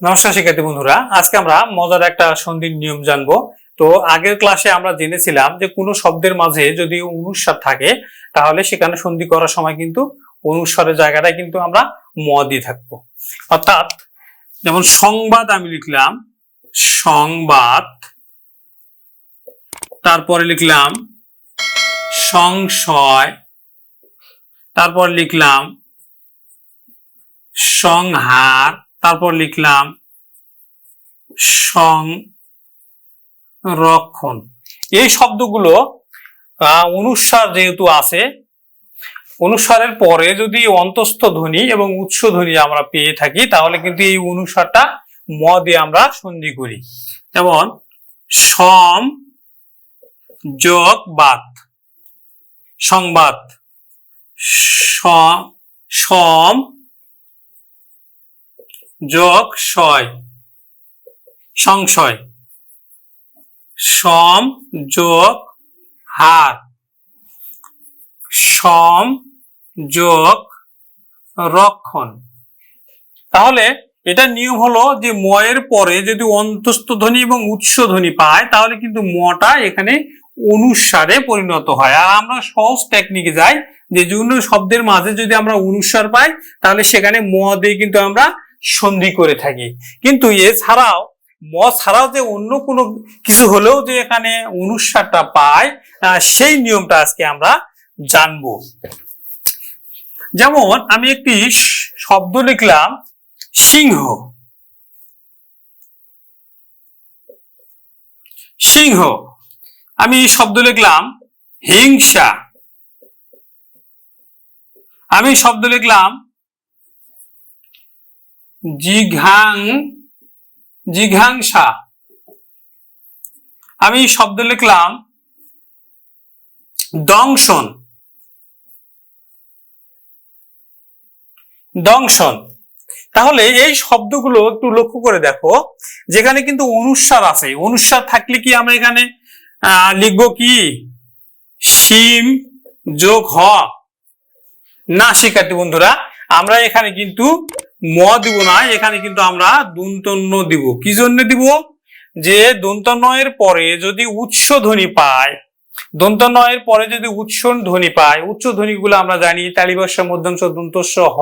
নমস্কার শিক্ষার্থী বন্ধুরা, আজকে আমরা মজার একটা সন্ধির নিয়ম জানব। তো আগের ক্লাসে আমরা জেনেছিলাম যে কোনো শব্দের মাঝে যদি অনুস্বার থাকে, তাহলে সেখানে সন্ধি করার সময় কিন্তু অনুস্বারের জায়গাটায় কিন্তু আমরা ম দিয়ে থাকব। অর্থাৎ যেমন সংবাদ আমি লিখলাম, সংবাদ, তারপরে লিখলাম, সংশয়, তারপর লিখলাম, সংহার তারপর লিখলাম সংরক্ষণ। এই শব্দগুলো অনুস্বার যেহেতু আছে অনুস্বারের পরে যদি অন্তস্থ ধ্বনি এবং উৎস ধ্বনি আমরা পেয়ে থাকি, তাহলে কিন্তু এই অনুস্বারটা ম দিয়ে আমরা সন্ধি করি। যেমন, সম, যোগ, বাত। সংবাদ সম যোগ শয় সংশয়। সম যোগ হার। সম যোগ রক্ষণ। তাহলে এটা নিয়ম হলো যে ময়ের পরে যদি অন্তস্থ ধ্বনি এবং উৎস ধ্বনি পায়, তাহলে কিন্তু মটা এখানে অনুস্বারে পরিণত হয়। আর আমরা সহজ টেকনিকে যাই, যে জন্য শব্দের মাঝে যদি আমরা অনুস্বার পাই, তাহলে সেখানে ম দিয়ে কিন্তু আমরা সন্ধি করে থাকি। কিন্তু এছাড়াও, ম ছাড়াও যে অন্য কোনো কিছু হলেও যে এখানে অনুস্বারটা পায় সেই নিয়মটা আজকে আমরা জানব। যেমন আমি একটি শব্দ লিখলাম, সিংহ। সিংহ। আমি শব্দ লিখলাম, হিংসা। আমি শব্দ লিখলাম জিঘাং, জিঘাংসা। আমি শব্দ লিখলাম, দংশন। দংশন। তাহলে এই শব্দগুলো একটু লক্ষ্য করে দেখো, যেখানে কিন্তু অনুস্বার আছে। অনুস্বার থাকলে কি আমরা এখানে লিখব কি? সিম যোগ হ। না, শিক্ষার্থী বন্ধুরা, আমরা এখানে কিন্তু ম দিব না, এখানে কিন্তু আমরা দন্তন্য দিব। কি জন্য দিব? যে দন্তন্বয়ের পরে যদি উৎস ধ্বনি পায়, দন্তন্বয়ের পরে যদি উৎস ধ্বনি পায় উচ্চ ধ্বনিগুলো আমরা জানি, তালিবস্য মধ্যংশ দন্তস্ব হ,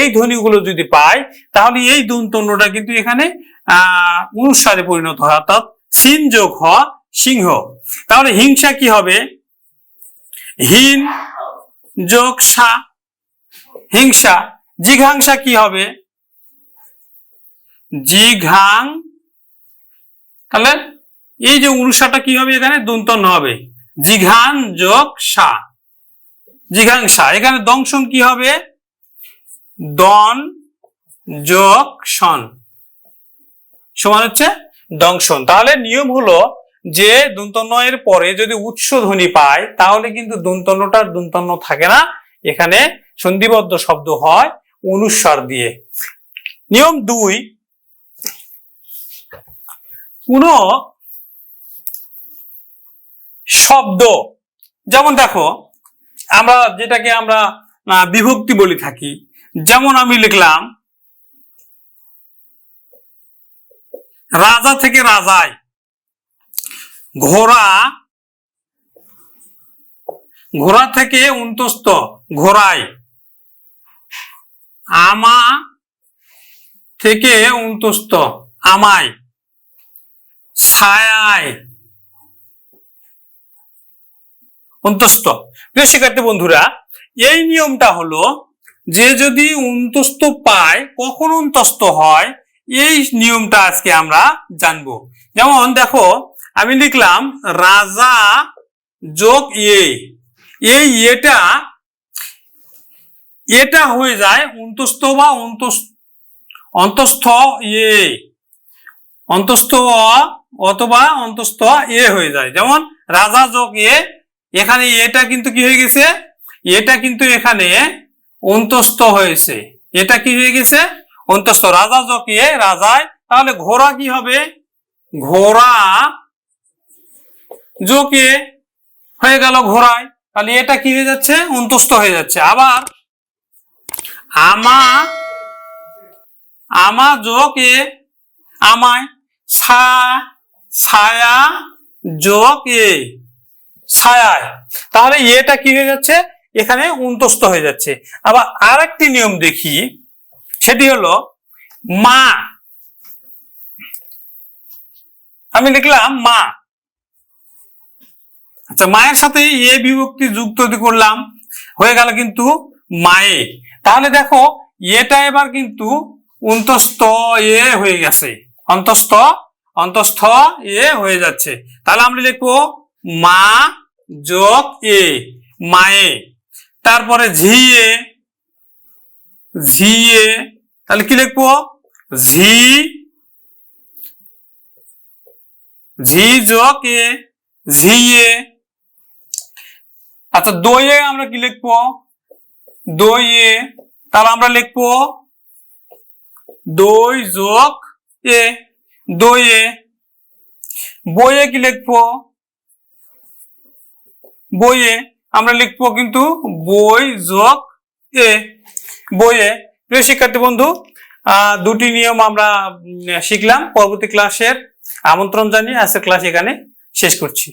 এই ধ্বনিগুলো যদি পায়, তাহলে এই দন্তন্যটা কিন্তু এখানে আহ অনুসারে পরিণত হয়, অর্থাৎ সিন যোগ হ, সিংহ। তাহলে হিংসা কি হবে? হিন যোগ সা, হিংসা। জিঘাংসা কি হবে? জিঘাং, তাহলে এই যে অনুসারটা কি হবে এখানে? দন্তন্য হবে। জিঘান যোগ সা। জিঘাংসা এখানে দংশন কি হবে? দন যোগ সন। সমান হচ্ছে দংশন। তাহলে নিয়ম হলো যে দন্তন্বয়ের পরে যদি উৎস ধ্বনি পায়, তাহলে কিন্তু দন্তন্যটার দন্তন্য থাকে না। এখানে সন্ধিবদ্ধ শব্দ হয়। অনুস্বার দিয়ে। নিয়ম দুই, কোন শব্দ, যেমন দেখো, আমরা যেটাকে আমরা বিভক্তি বলি থাকি। যেমন আমি লিখলাম, রাজা থেকে রাজায় ঘোড়া ঘোড়া থেকে উন্তস্ত ঘোড়ায় আমা থেকে উন্তস্ত আমায় ছায়ায় অন্তস্থ প্রিয় শিক্ষার্থী বন্ধুরা, এই নিয়মটা হলো, যে যদি অন্তস্থ পায়, কখন অন্তস্থ হয়, এই নিয়মটা আজকে আমরা জানব। যেমন দেখো, আমি লিখলাম, রাজা যোগ এ। এই এটা এটা হয়ে যায় অন্তস্থ বা অন্তস্থ এ, অন্তস্থ অথবা অন্তস্থ এ হয়ে যায়। যেমন রাজা যোগ এ, এখানে এটা কিন্তু কি হয়ে গেছে? এটা কিন্তু এখানে অন্তস্থ হয়েছে। এটা কি হয়ে গেছে? অন্তস্থ। রাজা যোগ এ, রাজায়, তাহলে ঘোড়া কি হবে? ঘোড়া যোগ এ হয়ে গেল ঘোড়ায়। তাহলে এটা কি হয়ে যাচ্ছে? অন্তস্থ হয়ে যাচ্ছে। আবার আমা আমা যোগ আমায় ছা, ছায়া এ ছায়ায়। তাহলে এটা কি হয়ে যাচ্ছে? এখানে উন্তস্ত হয়ে যাচ্ছে। আবার আরেকটি নিয়ম দেখি। সেটি হলো মা। আমি লিখলাম মা। আচ্ছা মায়ের সাথে এ বিভক্তি যুক্ত করলাম, হয়ে গেল কিন্তু মায়ে। তাহলে দেখো, এটা এবার কিন্তু অন্তস্থ এ হয়ে গেছে। অন্তস্থ অন্তস্থ এ হয়ে যাচ্ছে। তাহলে আমরা লিখব মা যোগ এ মায়ে তারপরে ঝিয়ে ঝিয়ে তাহলে কি লিখব? ঝি ঝি যোগ এ ঝিয়ে আচ্ছা দইয়ে আমরা কি লিখব? দইয়ে তাহলে আমরা লিখব দই যোগ এ। দইয়ে বইয়ে কি লিখব? বইয়ে আমরা লিখব কিন্তু বই যোগ এ। বইয়ে প্রিয় শিক্ষার্থী বন্ধু দুটি নিয়ম আমরা শিখলাম। পরবর্তী ক্লাসের আমন্ত্রণ জানিয়ে আজকের ক্লাস এখানে শেষ করছি।